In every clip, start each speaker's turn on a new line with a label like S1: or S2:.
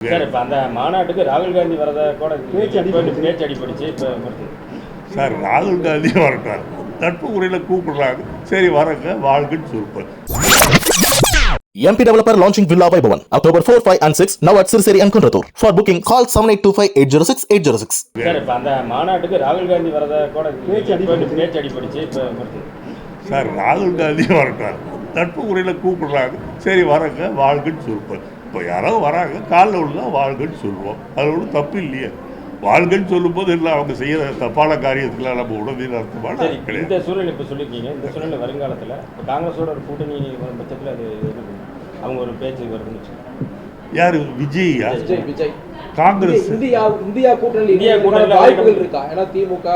S1: Sir இப்போ அந்த மாநாட்டுக்கு ராகுல் காந்தி வரத கூட பேச்சு அடிப்படை பேச்சு அடிப்படிச்சு இப்போ
S2: சார் ராகுல் காந்தி வரட்டார். நட்பு முறையில் கூப்பிடுறாங்க சரி வரங்க வாழ்கன்னு சொல்லுப்பேன்
S3: MP Developer launching Villa Vaibhavan October 4, 5 and 6 now at Sirseri and Kunratur. For booking call 7825 806 806.
S1: Sir இப்போ அந்த மாநாட்டுக்கு ராகுல் காந்தி வரத கூட பேச்சு அடிப்படை பேச்சு அடிப்படிச்சு இப்போ
S2: சார் ராகுல் காந்தி வரட்டார். நட்பு முறையில் கூப்பிடுறாங்க சரி வரங்க வாழ்கன்னு சொல்லுப்பேன் இப்போ யாரோ வராங்க காலில் விழுந்தா வாழ்கன்னு சொல்லுவோம். அது ஒன்றும் தப்பு இல்லையே. வாழ்கன்னு சொல்லும்போது இல்லை அவங்க செய்கிற தப்பான காரியத்துக்குலாம் நம்ம உடனே அர்த்தமான
S1: இந்த சூழ்நிலை இப்போ சொல்லியிருக்கீங்க இந்த சூழ்நிலை வருங்காலத்தில் இப்போ காங்கிரஸோட ஒரு கூட்டணி வரும் பட்சத்தில் அது? அவங்க ஒரு பேச்சு வருதுன்னு.
S2: யார்? விஜய்யா
S4: விஜய் விஜய்.
S2: காங்கிரஸ்.
S4: இந்தியா இந்தியா கூட்டணியில்
S1: இந்தியா கூட்டணியில
S4: வாய்ப்புகள்
S1: வாய்ப்பு
S4: இருக்கா? ஏன்னா திமுக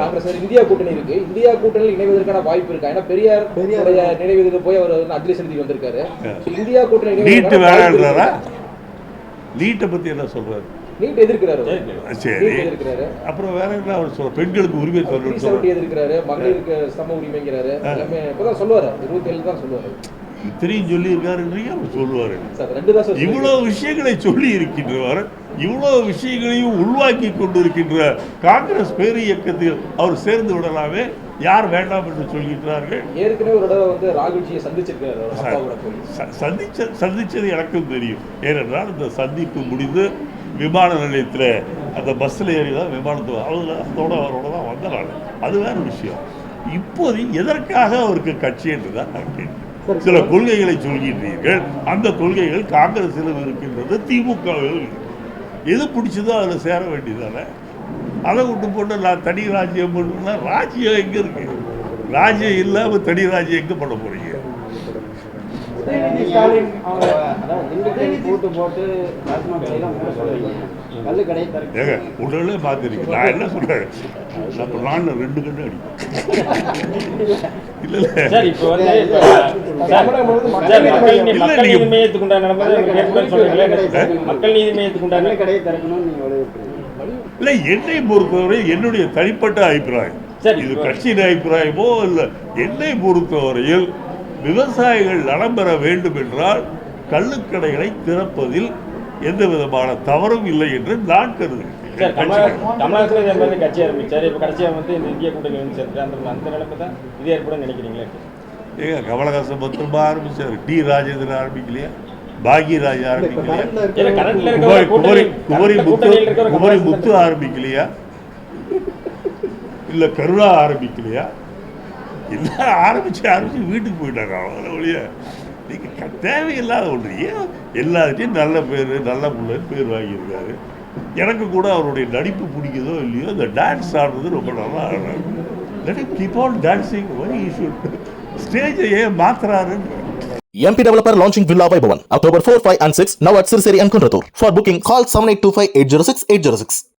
S4: காங்கிரஸ் இந்தியா கூட்டணி இருக்கு. இந்தியா கூட்டணியில் இணைவதற்கான வாய்ப்பு இருக்கா? ஏன்னா பெரியார் உடைய நினைவுக்கு போய் அவர் வந்து அஞ்சலி செலுத்தி வந்திருக்காரு. இந்தியா கூட்டணி
S2: நீட்டு
S4: இருக்கா?
S2: நீட்டை பற்றி என்ன சொல்கிறாரு
S4: நீட் எதிர்க்கிறாரு.
S2: சரி. அப்புறம் வேற என்ன அவர் சொல்ற? பெண்களுக்கு உரிமை சொல்றாரு.
S4: எதிர்க்கிறாரு. மகளிருக்கு சம உரிமைங்கிறாரு. எல்லாமே இப்பதான் சொல்லுவாரு. இருபத்தி ஏழு தான் சொல்லுவாரு.
S2: இத்தனையும் சொல்லி இருக்காருன்றீங்க அவர் சொல்லுவாரு. இவ்வளவு விஷயங்களை சொல்லி இருக்கின்றவர் இவ்வளவு விஷயங்களையும் உள்வாக்கி கொண்டிருக்கின்ற காங்கிரஸ் பேரு இயக்கத்தில் அவர் சேர்ந்து விடலாமே யார் வேண்டாம் என்று சொல்கின்றார்கள்?
S4: ஏற்கனவே ஒரு தடவை வந்து ராகுல்ஜியை சந்திச்சிருக்காரு அவர் அப்பாவோட போய்
S2: ச- சந்திச்ச சந்திச்சது எனக்கும் தெரியும். ஏனென்றால் இந்த சந்திப்பு முடிந்து விமான நிலையத்தில் அந்த பஸ்ஸில் ஏறி தான் விமானத்து அவங்க அதோட அவரோட தான் வந்த நான் அது வேற விஷயம். இப்போது எதற்காக அவருக்கு கட்சி என்று தான் நான் கேட்கிறேன். சில கொள்கைகளை சொல்கின்றீர்கள். அந்த கொள்கைகள் காங்கிரஸிலும் இருக்கின்றது திமுகவிலும் எது பிடிச்சதோ அதில் சேர வேண்டியதானே? அதை விட்டு போட்டு நான் தனி ராஜ்யம் பண்ணுன்னா ராஜ்யம் எங்கே இருக்கு? ராஜ்யம் இல்லாமல் தனி ராஜ்யம் எங்கே பண்ண போறீங்க? ஏங்க உடனே பார்த்துருக்கீங்க. நான் என்ன சொல்றேன்? நம்ம நாளில் ரெண்டு கண்ணு அடிக்கும் இல்லை இல்லை.
S1: சார் இப்போ வந்து இப்போ சார். சார். மக்கள் நீதி மையத்துக்கு உண்டான நம்பர் கேட்கணும்னு சொல்றீங்களா? என்ன சார்? மக்கள் நீதி மையத்துக்கு
S5: கல்லு
S1: உண்டான
S5: கடையை திறக்கணும்னு நீங்க வலியுறுத்துறீங்க.
S2: இல்லை என்னை பொறுத்தவரை என்னுடைய தனிப்பட்ட அபிப்பிராயம்.
S1: சரி,
S2: இது கட்சியின் அபிப்பிராயமோ இல்லை என்னை பொறுத்தவரையில் விவசாயிகள் நலம் பெற வேண்டும் என்றால் கள்ளுக்கடைகளை திறப்பதில் எந்த விதமான தவறும் இல்லை என்று நான் கருதுகிறேன்.
S1: தமிழகத்தில் இதே மாதிரி கட்சி ஆரம்பிச்சார். இப்போ கடைசியாக வந்து இந்த இந்திய கூட்டணி வந்து சேர்த்து அந்த அந்த நிலைமை தான் இது ஏற்படும் நினைக்கிறீங்களா?
S2: ஏங்க கமலஹாசன் பத்திரமா ஆரம்பிச்சார். டி ராஜேந்திரன் ஆரம்பிக்கலையா? பாக்யராஜ் ஆரம்பிக்கலையா?
S1: இல்ல, கரண்ட்ல இருக்கிற
S2: குமரி குமரி முத்து குமரி முத்து ஆரம்பிக்கலையா? இல்ல கருணா ஆரம்பிக்கலையா? எல்லாம் ஆரம்பிச்சு ஆரம்பித்து வீட்டுக்கு போயிட்டாங்க. அவ்வளோ ஒழிய நீங்கள் தேவையில்லாத ஒன்று. ஏன் எல்லாத்தையும் நல்ல பேர் நல்ல பிள்ளைன்னு பேர் வாங்கியிருக்காரு. எனக்கு கூட அவருடைய நடிப்பு பிடிக்குதோ இல்லையோ இந்த டான்ஸ் ஆடுறது ரொம்ப நல்லா ஆடுறாரு. Let keep on dancing why should ஸ்டேஜை ஏன் மாத்துறாருன்ற
S3: MP Developer launching Villa Vaibhavan October 4, 5 and 6 now at Sirseri and Kunratur. For booking call 7825 806 806.